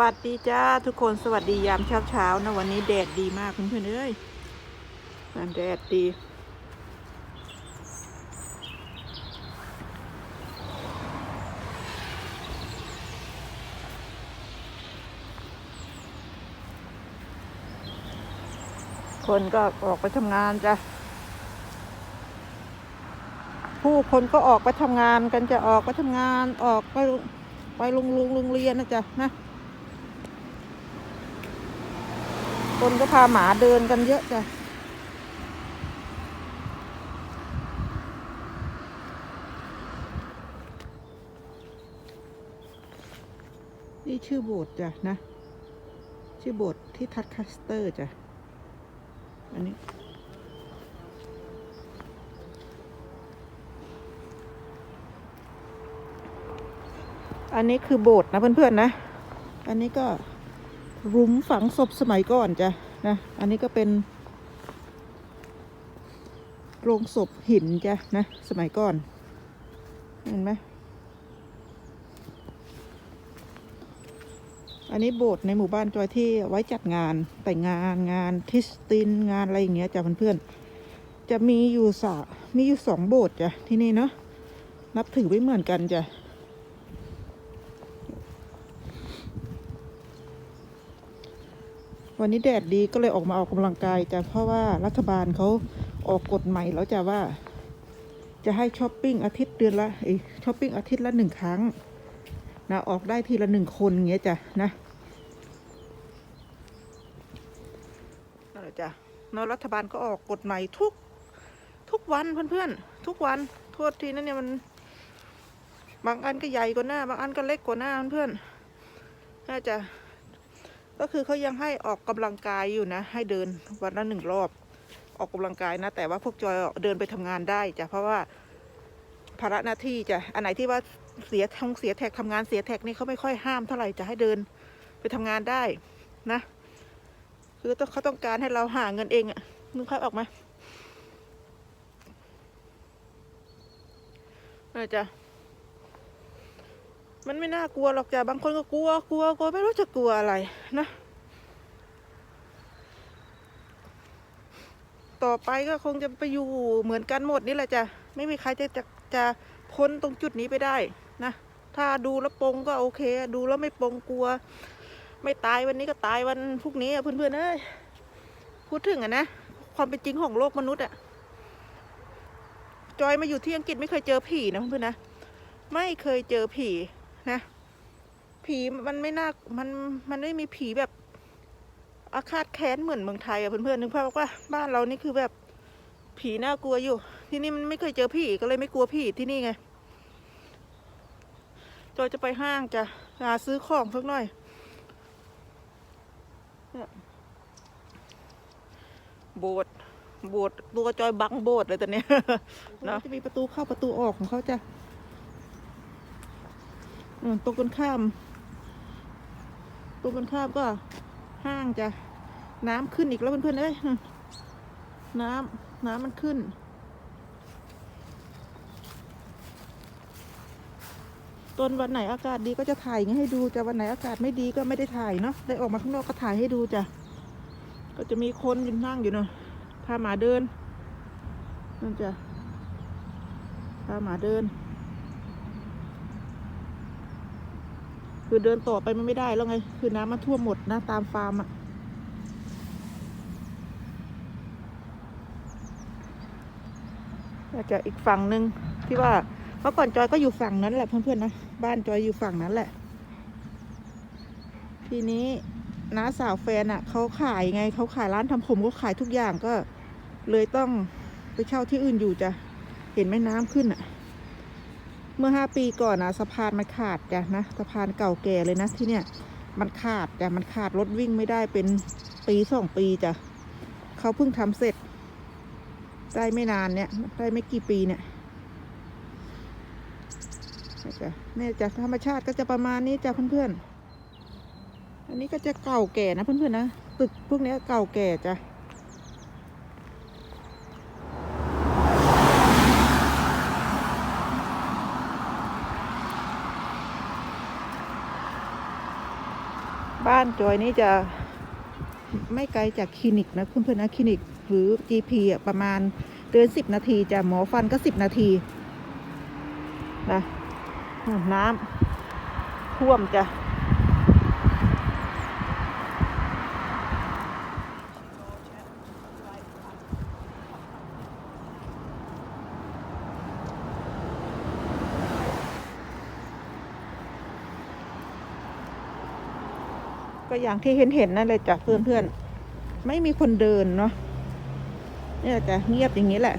วัสดีจ้าทุกคนสวัสดียามเช้าเช้านะวันนี้แดดดีมากเพื่อนๆเอ้ยแดดดี คนก็ออกไปทำงานจ้ะผู้คนก็ออกไปทำงานกันจะออกไปทำงานออกไปไปโรงโรงโรงเรียนนะจ๊ะนะ คนก็พาหมาเดินกันเยอะจ้ะนี่ชื่อโบสถ์จ้ะนะ ชื่อโบสถ์ที่ทัดคัสเตอร์จ้ะ อันนี้อันนี้คือโบสถ์นะเพื่อนๆนะ อันนี้ก็ หลุมฝังศพสมัยก่อนจ้ะนะ อันนี้ก็เป็นโรงศพหินจ้ะนะ สมัยก่อน เห็นไหมอันนี้โบสถ์ในหมู่บ้านจอยที่ไว้จัดงานแต่งงานงานคริสตินงานอะไรอย่างเงี้ยจ้ะเพื่อนๆจะมีอยู่สามีอยู่สองโบสถ์จ้ะที่นี่เนาะนับถือไม่เหมือนกันจ้ะ วันนี้แดดดีก็เลยออกมาออกกำลังกายจ้ะเพราะว่ารัฐบาลเขาออกกฎใหม่แล้วจ้ะว่า จะให้ช้อปปิ้งอาทิตย์เดือนละเอ้ช้อปปิ้งอาทิตย์ละหนึ่งครั้งนะออกได้ทีละหนึ่งคนอย่างเงี้ยจ้ะนะนั่นแหละจ้ะเนรัฐบาลก็ออกกฎใหม่ทุกทุกวันเพื่อนๆ ทุกวันโทษทีนะเนี่ยมัน บางอันก็ใหญ่กว่าหน้า บางอันก็เล็กกว่าหน้าเพื่อนๆน่าจะ ก็คือเขายังให้ออกกำลังกายอยู่นะ ให้เดินวันละหนึ่งรอบ ออกกำลังกายนะ แต่ว่าพวกจอยเดินไปทำงานได้จ้ะเพราะว่าภาระหน้าที่จ้ะอันไหนที่ว่าเสียทงเสียแท็กทำงานเสียแท็กนี่เขาไม่ค่อยห้ามเท่าไหร่จะให้เดินไปทำงานได้นะ คือต้องเขาต้องการให้เราหาเงินเองอะนึกภาพออกไหมน่าจะ มันไม่น่ากลัวหรอกจ้ะบางคนก็กลัวกลัวกลัวไม่รู้จะกลัวอะไรนะต่อไปก็คงจะไปอยู่เหมือนกันหมดนี่แหละจ้ะไม่มีใครจะจะจะพ้นตรงจุดนี้ไปได้นะถ้าดูแล้วปงก็โอเค ดูแล้วไม่ปงกลัว ไม่ตายวันนี้ก็ตายวันพรุ่งนี้อะเพื่อนๆเอ้ยพูดถึงอะนะความเป็นจริงของโลกมนุษย์อะจอยมาอยู่ที่อังกฤษไม่เคยเจอผีนะเพื่อนๆนะไม่เคยเจอผี นะ ผีมันไม่น่ามันมันไม่มีผีแบบอาฆาตแค้นเหมือนเมืองไทยอะเพื่อนๆนึกภาพว่าบ้านเรานี่คือแบบผีน่ากลัวอยู่ ที่นี่มันไม่เคยเจอผีก็เลยไม่กลัวผีที่นี่ไงจอยจะไปห้างจะหาซื้อของสักหน่อยเนี่ยโบสถ์โบสถ์ตัวจอยบังโบสถ์เลยตอนเนี้ยเนาะจะมีประตูเข้าประตูออกของเขาจ้ะอืม ตรงกันข้าม ตรงกันข้ามก็ห้างจะน้ำขึ้นอีกแล้วเพื่อนๆเอ้ยน้ำน้ำมันขึ้น ต้นวันไหนอากาศดีก็จะถ่ายงี้ให้ดูจะวันไหนอากาศไม่ดีก็ไม่ได้ถ่ายเนาะได้ออกมาข้างนอกก็ถ่ายให้ดูจ้ะก็จะมีคนยืนนั่งอยู่เนาะพาหมาเดินนั่นจ้ะพาหมาเดิน คือเดินต่อไปมันไม่ได้แล้วไง คือน้ำมันท่วมหมดนะตามฟาร์มอะอาจจะอีกฝั่งหนึ่งที่ว่าเมื่อก่อนจอยก็อยู่ฝั่งนั้นแหละเพื่อนๆนะบ้านจอยอยู่ฝั่งนั้นแหละ ทีนี้น้าสาวแฟนอะ่ะเขาขายไงเขาขายร้านทำผมเขาขายทุกอย่างก็ เลยต้องไปเช่าที่อื่นอยู่จ้ะเห็นไหมน้ำขึ้นอะ มื่อห้าปีก่อนนะสะพานมันขาดจ้ะนะสะพานเก่าแก่เลยนะที่เนี่ยมันขาดจ้ะมันขาดรถวิ่งไม่ได้เป็นปีสองปีจ้ะเขาเพิ่งทำเสร็จ ได้ไม่นานเนี่ย ได้ไม่กี่ปีเนี่ยนะจ้ะเนี่ยจ้ะธรรมชาติก็จะประมาณนี้จ้ะเพื่อนๆอันนี้ก็จะเก่าแก่นะเพื่อนๆนะตึกพวกนี้เก่าแก่จ้ะ จอยนี่จะไม่ไกลจากคลินิกนะเพื่อนๆนะคลินิกหรือ GP อะประมาณเดินสิบนาทีจะหมอฟันก็สิบนาทีนะน้ำท่วมจ้ะ ก็อย่างที่เห็นเห็นนั่นเลยจ้ะเพื่อนๆไม่มีคนเดินเนาะเนี่ยจะเงียบอย่างนี้แหละ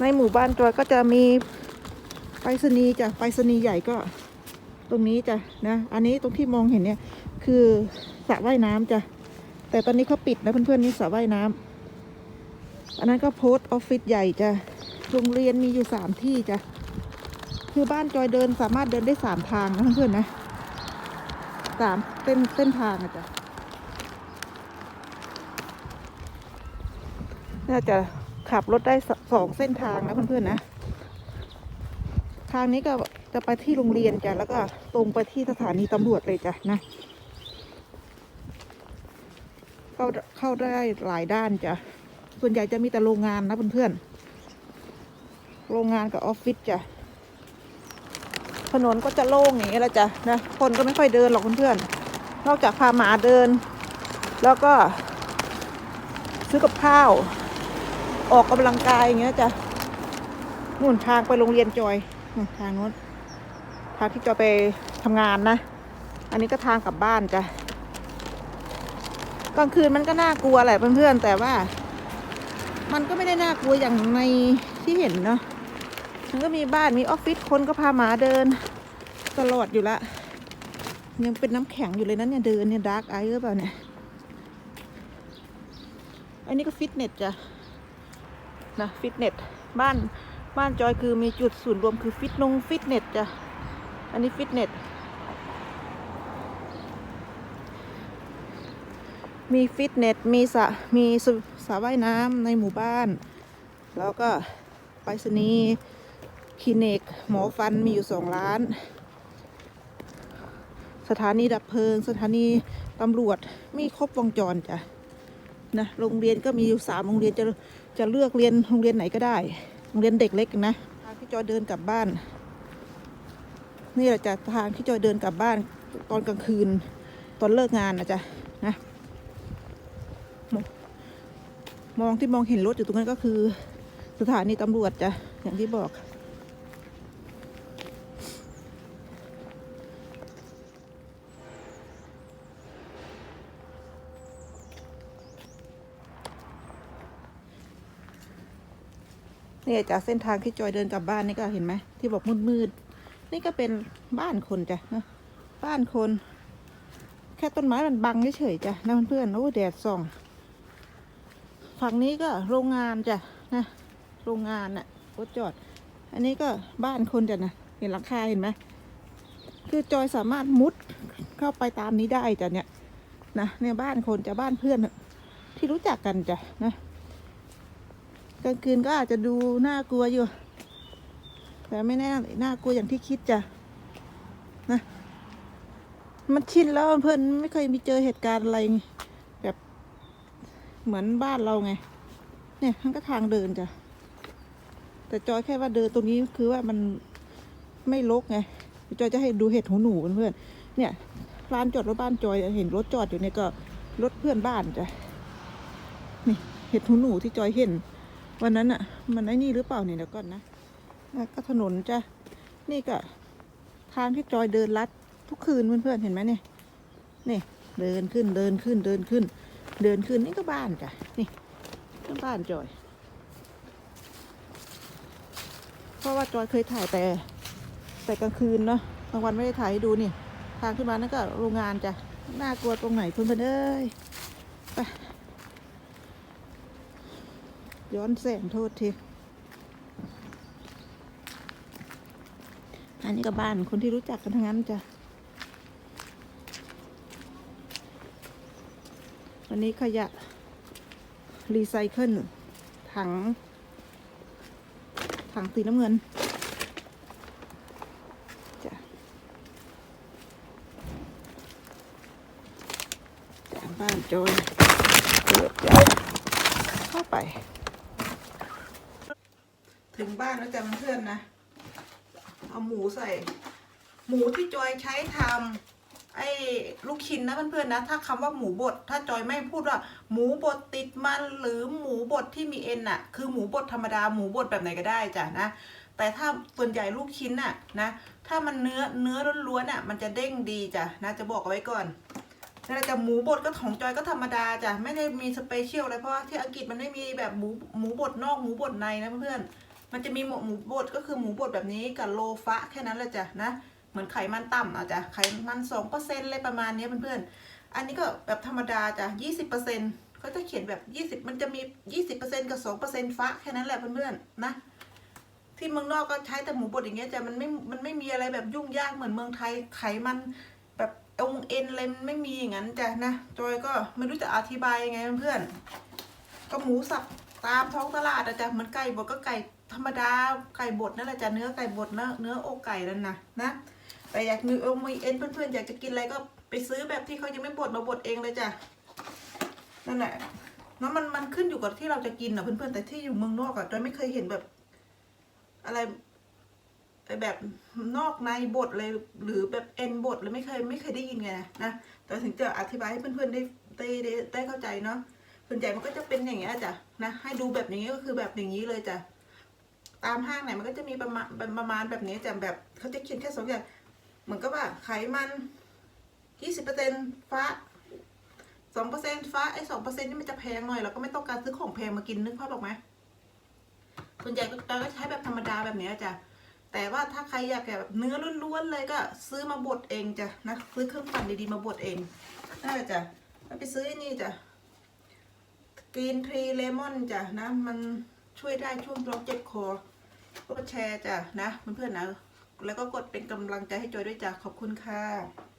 ในหมู่บ้านจอยก็จะมีไปรษณีย์จ้ะไปรษณีย์ใหญ่ก็ตรงนี้จ้ะนะ อันนี้ตรงที่มองเห็นเนี่ย คือสระว่ายน้ำจ้ะ แต่ตอนนี้เขาปิดนะเพื่อนๆนี่สระว่ายน้ำอันนั้นก็โพสต์ออฟฟิศใหญ่จ้ะ โรงเรียนมีอยู่สามที่จ้ะ คือบ้านจอยเดินสามารถเดินได้สามทางนะเพื่อนๆนะสามเส้นเส้นทางอะจ้ะน่าจะขับรถได้สสองเส้นทางนะเพื่อนๆนะ ทางนี้ก็จะไปที่โรงเรียนจ้ะ แล้วก็ตรงไปที่สถานีตำรวจเลยจ้ะนะ เข้าเข้าได้หลายด้านจ้ะ ส่วนใหญ่จะมีแต่โรงงานนะเพื่อนๆ โรงงานกับออฟฟิศจ้ะ ถนนก็จะโล่งอย่างนี้แล้วจ้ะนะ คนก็ไม่ค่อยเดินหรอกเพื่อนๆ นอกจากพาหมาเดิน แล้วก็ ซื้อกับข้าว ออกกำลังกายอย่างเงี้ยจ้ะนู่นทางไปโรงเรียนจอยทางโน้นทางที่จอยไปทำงานนะ อันนี้ก็ทางกลับบ้านจ้ะ กลางคืนมันก็น่ากลัวแหละเพื่อนๆแต่ว่า มันก็ไม่ได้น่ากลัวอย่างในที่เห็นเนาะมันก็มีบ้านมีออฟฟิศคนก็พาหมาเดิน ตลอดอยู่ละ ยังเป็นน้ำแข็งอยู่เลยนะเนี่ยเดินเนี่ยดาร์กไอหรือเปล่าเนี่ยอันนี้ก็ฟิตเนสจ้ะนะฟิตเนสบ้านบ้านจอยคือมีจุดศูนย์รวมคือฟิตนงฟิตเนสจ้ะอันนี้ฟิตเนส มีฟิตเนส มีสระมีสระว่ายน้ำในหมู่บ้าน แล้วก็ไปรษณีย์คลินิก หมอฟันมีอยู่สองร้าน สถานีดับเพลิง สถานีตำรวจมีครบวงจรจ้ะนะโรงเรียนก็มีอยู่สามโรงเรียนจะจะเลือกเรียนโรงเรียนไหนก็ได้ โรงเรียนเด็กเล็กนะทางที่จอยเดินกลับบ้าน นี่แหละจ้ะทางที่จอยเดินกลับบ้านตอนกลางคืน ตอนเลิกงานนะจ๊ะนะ มองที่มองเห็นรถอยู่ตรงนั้นก็คือ สถานีตำรวจจ้ะอย่างที่บอก เนี่ยจากเส้นทางที่จอยเดินกลับบ้านนี่ก็เห็นไหมที่บอกมืดๆนี่ก็เป็นบ้านคนจ้ะบ้านคน แค่ต้นไม้มันบังเฉยๆจ้ะนะเพื่อนๆโอ้แดดส่อง ฝั่งนี้ก็โรงงานจ้ะนะโรงงานน่ะรถจอด อันนี้ก็บ้านคนจ้ะนะเห็นหลังคาเห็นไหมคือจอยสามารถมุดเข้าไปตามนี้ได้จ้ะเนี่ยนะเนี่ยบ้านคนจะบ้านเพื่อนที่รู้จักกันจ้ะนะกลางคืนก็อาจจะดูน่ากลัวอยู่ แต่ไม่แน่น่ากลัวอย่างที่คิดจ้ะนะมันชินแล้วเพื่อนไม่เคยมีเจอเหตุการณ์อะไร เหมือนบ้านเราไง เนี่ยมันก็ทางเดินจ้ะ แต่จอยแค่ว่าเดินตรงนี้คือว่ามันไม่รกไง จอยจะให้ดูเห็ดหูหนูเพื่อนๆเนี่ยร้านจอดรถบ้านจอยเห็นรถจอดอยู่เนี่ยก็รถเพื่อนบ้านจ้ะ นี่เห็ดหูหนูที่จอยเห็น วันนั้นอะมันไอ้นี่หรือเปล่าเนี่ยเดี๋ยวก่อนนะแล้วก็ถนนจ้ะ นี่ก็ทางที่จอยเดินลัดทุกคืนเพื่อนๆเห็นไหมเนี่ยนี่เดินขึ้นเดินขึ้นเดินขึ้น เดินขึ้นนี่ก็บ้านจ้ะนี่ก็บ้านจอย เพราะว่าจอยเคยถ่ายแต่ แต่กลางคืนเนาะกลางวันไม่ได้ถ่ายให้ดูนี่ ทางขึ้นมานั่นก็โรงงานจ้ะน่ากลัวตรงไหนเพื่อนๆเอ้ยไปย้อนแสงโทษทีอันนี้ก็บ้านคนที่รู้จักกันทั้งนั้นจ้ะ อันนี้ขยะรีไซเคิลถัง ถังสีน้ำเงินจ้ะจากบ้านจอยเปิดจ้ะเข้าไป ถึงบ้านแล้วจ้ะเพื่อนนะ เอาหมูใส่ หมูที่จอยใช้ทำ ไอ้ลูกชิ้นนะเพื่อนๆนะ ถ้าคำว่าหมูบดถ้าจอยไม่พูดว่า หมูบดติดมันหรือหมูบดที่มีเอ็นน่ะ คือหมูบดธรรมดาหมูบดแบบไหนก็ได้จ้ะนะ แต่ถ้าส่วนใหญ่ลูกชิ้นน่ะนะถ้ามันเนื้อเนื้อล้วนๆน่ะมันจะเด้งดีจ้ะนะจะบอกเอาไว้ก่อนแล้วจะหมูบดก็ของจอยก็ธรรมดาจ้ะไม่ได้มีสเปเชียลอะไรเพราะว่าที่อังกฤษมันไม่มีแบบหมูหมูบดนอกหมูบดในนะเพื่อนๆมันจะมีหมูหมูบดก็คือหมูบดแบบนี้กับโลฟะแค่นั้นแหละจ้ะนะ เหมือนไขมันต่ำอะจ้ะไขมันสองเปอร์เซ็นต์อะไรประมาณนี้เพื่อนๆ อันนี้ก็แบบธรรมดาจ้ะยี่สิบเปอร์เซ็นต์เขาจะเขียนแบบยี่สิบมันจะมียี่สิบเปอร์เซ็นต์กับสองเปอร์เซ็นต์ฟ้าแค่นั้นแหละเพื่อนๆนะที่เมืองนอกก็ใช้แต่หมูบดอย่างเงี้ยจ้ะมันไม่มันไม่มีอะไรแบบยุ่งยากเหมือนเมืองไทยไขมันแบบองเอ็นอะไรมันไม่มีอย่างนั้นจ้ะนะจอยก็ไม่รู้จะอธิบายยังไงเพื่อนๆก็หมูสับตามท้องตลาดอะจ้ะเหมือนไก่บดก็ไก่ธรรมดาไก่บดนั่นแหละจ้ะเนื้อไก่บดเนื้อเนื้ออกไก่นั่นนะนะ แต่อยากมีเอมีเอ็นเพื่อนๆอยากจะกินอะไรก็ไปซื้อแบบที่เขายังไม่บดมาบดเองเลยจ้ะนั่นแหละเนาะมันมันขึ้นอยู่กับที่เราจะกินนะเพื่อนๆแต่ที่อยู่เมืองนอกอะจอยไม่เคยเห็นแบบ อะไรไอ้แบบนอกในบทเลยหรือแบบเอ็นบทเลยไม่เคยไม่เคยได้ยินไงนะแต่ถึงจะอธิบายให้เพื่อนๆได้ได้ได้ได้เข้าใจเนาะส่วนใหญ่มันก็จะเป็นอย่างเงี้ยจ้ะนะให้ดูแบบอย่างเงี้ยก็คือแบบอย่างนี้เลยจ้ะตามห้างไหนมันก็จะมีประมาณประมาณแบบนี้จ้ะแบบเขาจะเขียนแค่สองอย่าง เหมือนกับว่าไขมันยี่สิบเปอร์เซ็นฟ้าสองเปอร์เซ็นฟ้าไอ้สองเปอร์เซ็นนี่มันจะแพงหน่อยเราก็ไม่ต้องการซื้อของแพงมากินนึกภาพออกไหมส่วนใหญ่ก็เราก็ใช้แบบธรรมดาแบบนี้จ้ะแต่ว่าถ้าใครอยากแบบเนื้อล้วนๆเลยก็ซื้อมาบดเองจ้ะนะซื้อเครื่องปั่นดีๆมาบดเองนั่นแหละจ้ะแล้วไปซื้อนี่จ้ะกรีนทรีเลมอนจ้ะนะมันช่วยได้ช่วงเราเจ็บคอก็แชร์จ้ะนะเพื่อนๆนะ แล้วก็กดเป็นกำลังใจให้จอยด้วยจ้ะขอบคุณค่ะ